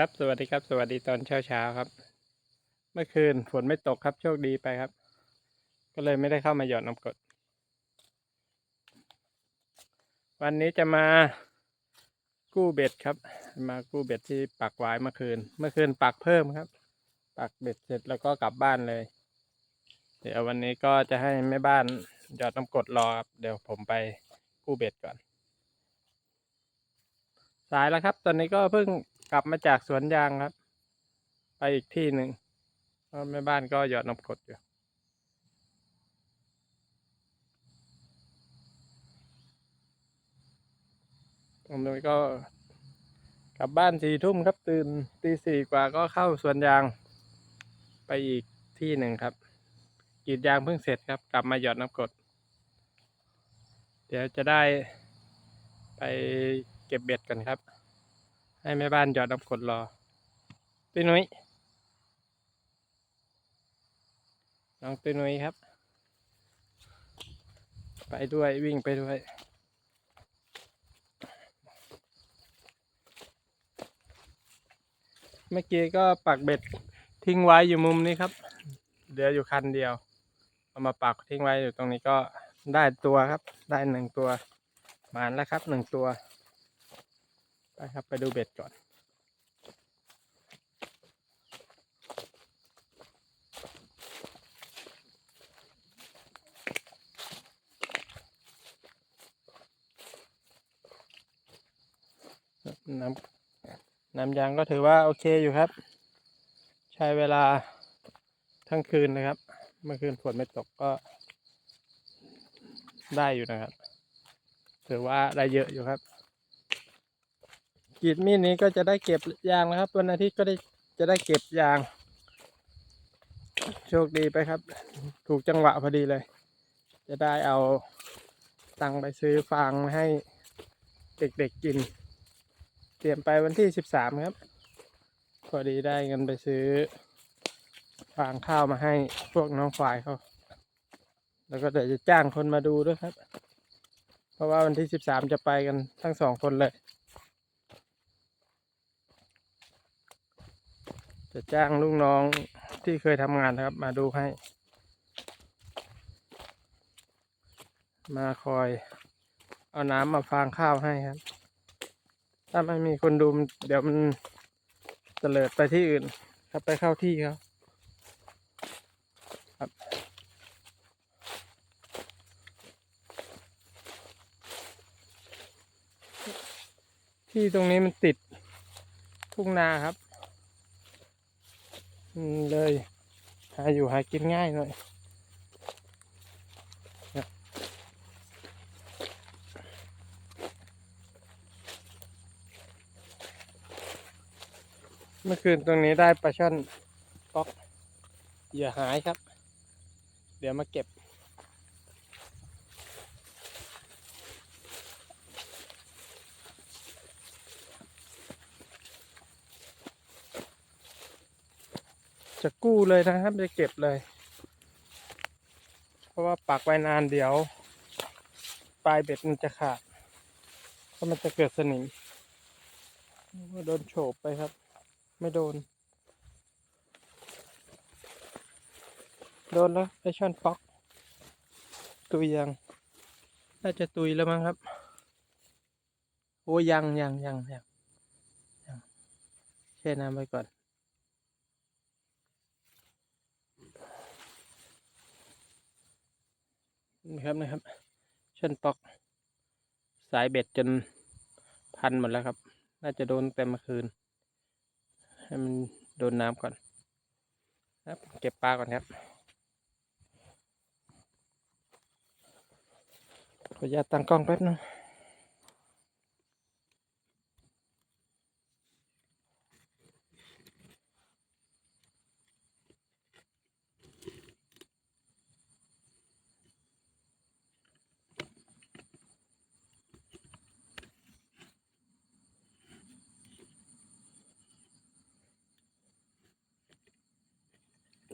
ครับสวัสดีครับ สวัสดีตอนเช้าเช้าครับ เมื่อคืนฝนไม่ตกครับโชคดีไปครับ ก็เลยไม่ได้เข้ามาหยอดน้ำกด วันนี้จะมากู้เบ็ดครับ มากู้เบ็ดที่ปักไว้เมื่อคืน เมื่อคืนปักเพิ่มครับ ปักเบ็ดเสร็จแล้วก็กลับบ้านเลย เดี๋ยววันนี้ก็จะให้แม่บ้านหยอดน้ำกดรอครับเดี๋ยวผมไปกู้เบ็ดก่อน สายแล้วครับ ตอนนี้ก็เพิ่ง กลับมาจากสวนยางครับ ไปอีกที่หนึ่งแม่บ้านก็หยอดน้ำกดอยู่ตรงงก็กลับบ้านสี่ทุ่มครับตื่นตีสี่กว่าก็เข้าสวนยาง ไปอีกที่หนึ่งครับกรีดยางเพิ่งเสร็จครับ กลับมาหยอดน้ำกด เดี๋ยวจะได้ไปเก็บเบ็ดกันครับ ให้แม่บ้านหยอดน้ำกดรอตุ้ยนุ้ยน้องตุ้ยนุ้ยครับ ไปด้วยวิ่งไปด้วยเมื่อกี้ก็ปักเบ็ดทิ้งไว้อยู่มุมนี้ครับเหลืออยู่คันเดียว เอามาปักทิ้งไว้อยู่ตรงนี้ก็ได้ตัวครับ ได้หนึ่งตัวหมานแล้วครับหนึ่งตัว ไปครับไปดูเบ็ดก่อน น้ำน้ำยางก็ถือว่าโอเคอยู่ครับ ใช้เวลาทั้งคืนนะครับ เมื่อคืนฝนไม่ตกก็ ได้อยู่นะครับ ถือว่าได้เยอะอยู่ครับ กรีดมีดนี้ก็จะได้เก็บยางนะครับ วันอาทิตย์ก็ได้จะได้เก็บยาง โชคดีไปครับ ถูกจังหวะพอดีเลย จะได้เอาตังไปซื้อฟางให้เด็กๆกิน เตรียมไปวันที่สิบสามครับ พอดีได้เงินไปซื้อฟางข้าวมาให้พวกน้องฝ่ายเขา แล้วก็เดี๋ยวจะจ้างคนมาดูด้วยครับ เพราะว่าวันที่สิบสามจะไปกันทั้งสองคนเลย จะจ้างลูกน้องที่เคยทำงานนะครับ มาดูให้ มาคอย เอาน้ำมาฟางข้าวให้ครับ ถ้าไม่มีคนดูเดี๋ยวมันเตลิดไปที่อื่นครับไปเข้าที่เขาครับ ที่ตรงนี้มันติดทุ่งนาครับ เลย หาอยู่หากินง่ายหน่อยเมื่อคืนตรงนี้ได้ปลาช่อนป๊อกเหยื่อหายครับ เดี๋ยวมาเก็บ จะกู้เลยนะครับจะเก็บเลย เพราะว่าปักไว้นานเดี๋ยว ปลายเบ็ดมันจะขาดเพราะมันจะเกิดสนิมโดนโฉบไปครับ ไม่โดน โดนแล้วไอช่อนป๊อก ตุยยัง น่าจะตุยแล้วมั้งครับ โอ้ยังยังยังยังยังแช่น้ำไว้ก่อน นะครับนะครับเช่นปอก สายเบ็ดจนพันหมดแล้วครับ น่าจะโดนเต็มเมื่อคืน ให้มันโดนน้ำก่อน ครับ เก็บปลาก่อนครับขออนุญาตตั้งกล้องแป๊บนึง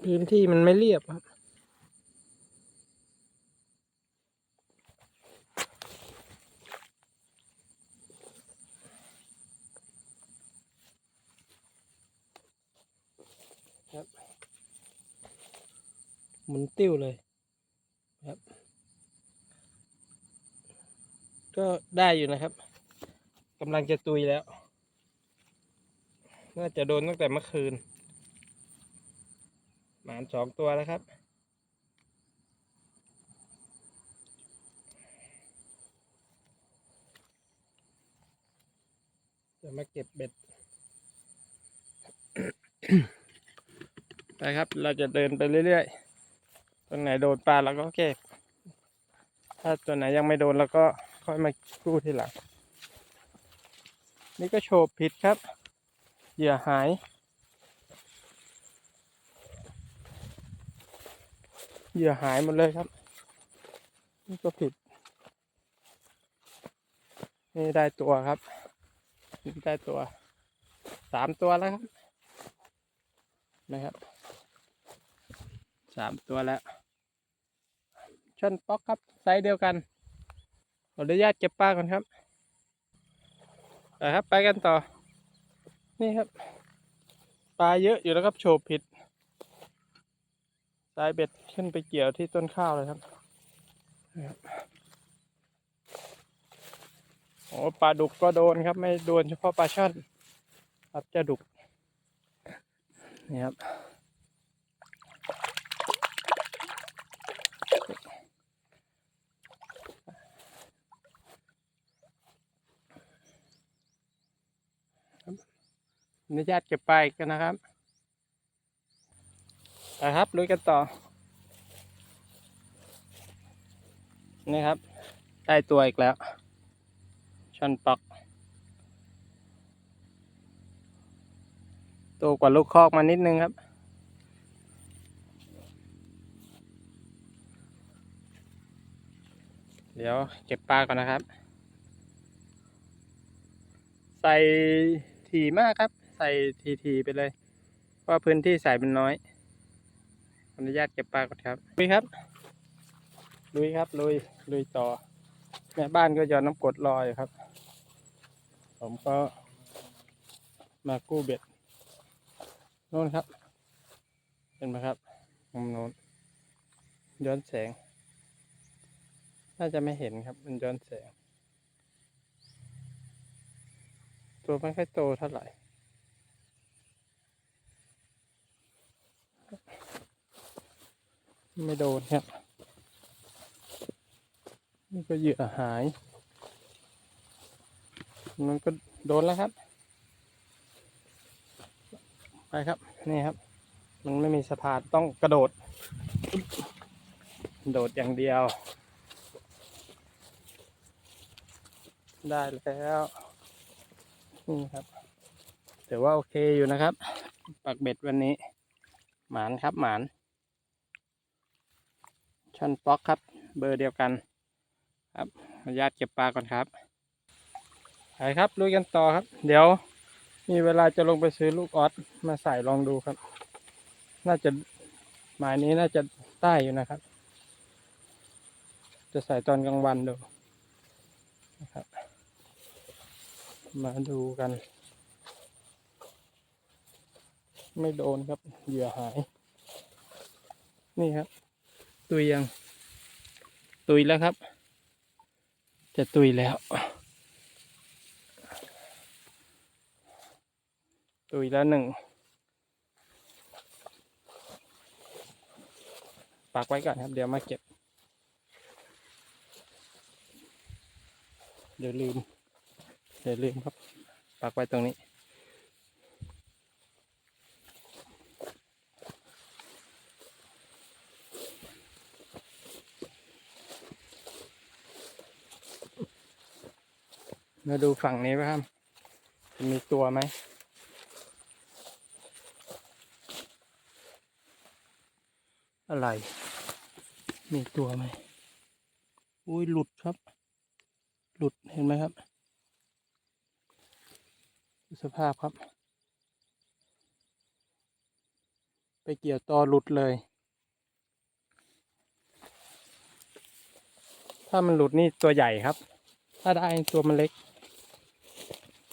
พื้นที่มันไม่เรียบครับครับหมุนติ้วเลยครับ ก็ได้อยู่นะครับกำลังจะตุยแล้ว น่าจะโดนตั้งแต่เมื่อคืนานสองตัวแล้วครับ จะมาเก็บเบ็ด ไปครับ เราจะเดินไปเรื่อยๆตรงไหนโดนปลาเราก็เก็บ ถ้าตัวไหนยังไม่โดนเราก็ค่อยมากู้ทีหลัง นี่ก็โชว์ผิดครับ เหยื่อหาย เหยื่อหายหมดเลยครับ นี่ก็ผิด นี่ได้ตัวครับ ได้ตัว สามตัวแล้วครับ นะครับ สามตัวแล้วช่อนป๊อกครับ ไซส์เดียวกัน ขออนุญาตเก็บปลาก่อนครับไปครับ ไปกันต่อ นี่ครับ ปลาเยอะอยู่แล้วครับโฉบผิดายเบ็ดขึ้นไปเกี่ยวที่ต้นข้าวเลยครับโอ้ปลาดุกก็โดนครับ ไม่โดนเฉพาะปลาช่อนครับจะดุกนี่ครับอนุญาตเก็บไปกันนะครับ ไปครับลุยกันต่อ นี่ครับ ได้ตัวอีกแล้วช่อนปอกโตกว่าลูกคอกมานิดนึงครับ เดี๋ยวเก็บปลาก่อนนะครับ ใส่ถี่มากครับ ใส่ทีๆไปเลยเพราะพื้นที่ใส่มันน้อย อนุญาตเก็บปลาก่อนครับลุยครับลุยครับลุยลุยต่อ แม่บ้านก็ยอดน้ำกดรอยครับ ผมก็มากู้เบ็ดโน่นครับเห็นไหมครับมุมโน้นย้อนแสง น่าจะไม่เห็นครับ มันย้อนแสง ตัวไม่ค่อยโตเท่าไหร่ ไม่โดนครับ นี่ก็เหยื่อหาย มันก็โดนแล้วครับ ไปครับ นี่ครับ มันไม่มีสะพานต้องกระโดด โดดอย่างเดียว ได้แล้วนี่ครับถือว่าโอเคอยู่นะครับ ปักเบ็ดวันนี้ หมานครับหมาน ช่อนป๊อกครับ เบอร์เดียวกัน ครับอนุญาตเก็บปลาก่อนครับไปครับลุยกันต่อครับ เดี๋ยวมีเวลาจะลงไปซื้อลูกออสมาใส่ลองดูครับ น่าจะหมายนี้น่าจะได้อยู่นะครับ จะใส่ตอนกลางวันดูนะครับ มาดูกัน ไม่โดนครับเหยื่อหาย นี่ครับ ตุยยัง ตุยแล้วครับ จะตุยแล้ว ตุยแล้วหนึ่ง ปักไว้ก่อนครับ เดี๋ยวมาเก็บ เดี๋ยวลืม เดี๋ยวลืมครับ ปักไว้ตรงนี้ มาดูฝั่งนี้บ้างครับจะมีตัวไหมอะไร มีตัวไหมอุ้ยหลุดครับ หลุดเห็นไหมครับ สภาพครับ ไปเกี่ยวตอหลุดเลย ถ้ามันหลุดนี่ตัวใหญ่ครับ ถ้าได้ตัวมันเล็ก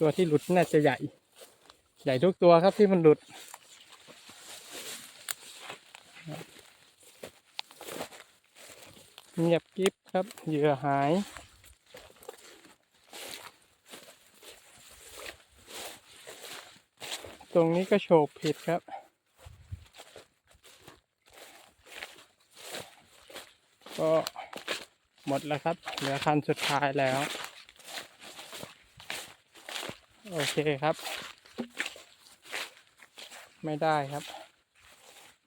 ตัวที่หลุดน่าจะใหญ่ ใหญ่ทุกตัวครับที่มันหลุด เงียบกริบครับ เหยื่อหาย ตรงนี้ก็โฉบผิดครับก็หมดแล้วครับ เหลือคันสุดท้ายแล้ว โอเคครับ ไม่ได้ครับ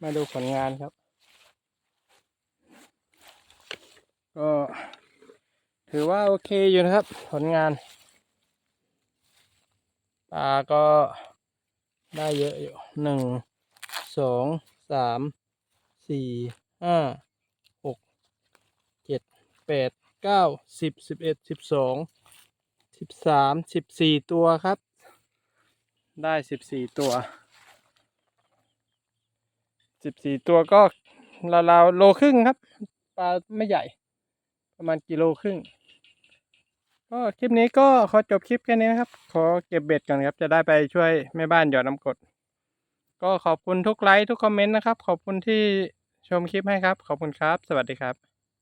มาดูผลงานครับ ก็ถือว่าโอเคอยู่นะครับ ผลงานปลาก็ได้เยอะอยู่หนึ่งสองสามสี่ห้าหกเจ็ดแปดเก้าสิบสิบเอ็ดสิบสอง สิบสามสิบสี่ตัวครับ ได้สิบสี่ตัวสิบสี่ตัวก็ราวๆโลครึ่งครับ ปลาไม่ใหญ่ ประมาณกิโลครึ่ง ก็คลิปนี้ก็ขอจบคลิปแค่นี้นะครับ ขอเก็บเบ็ดก่อนครับ จะได้ไปช่วยแม่บ้านหยอดน้ำกด ก็ขอบคุณทุกไลค์ทุกคอมเมนต์นะครับ ขอบคุณที่ชมคลิปให้ครับ ขอบคุณครับ สวัสดีครับ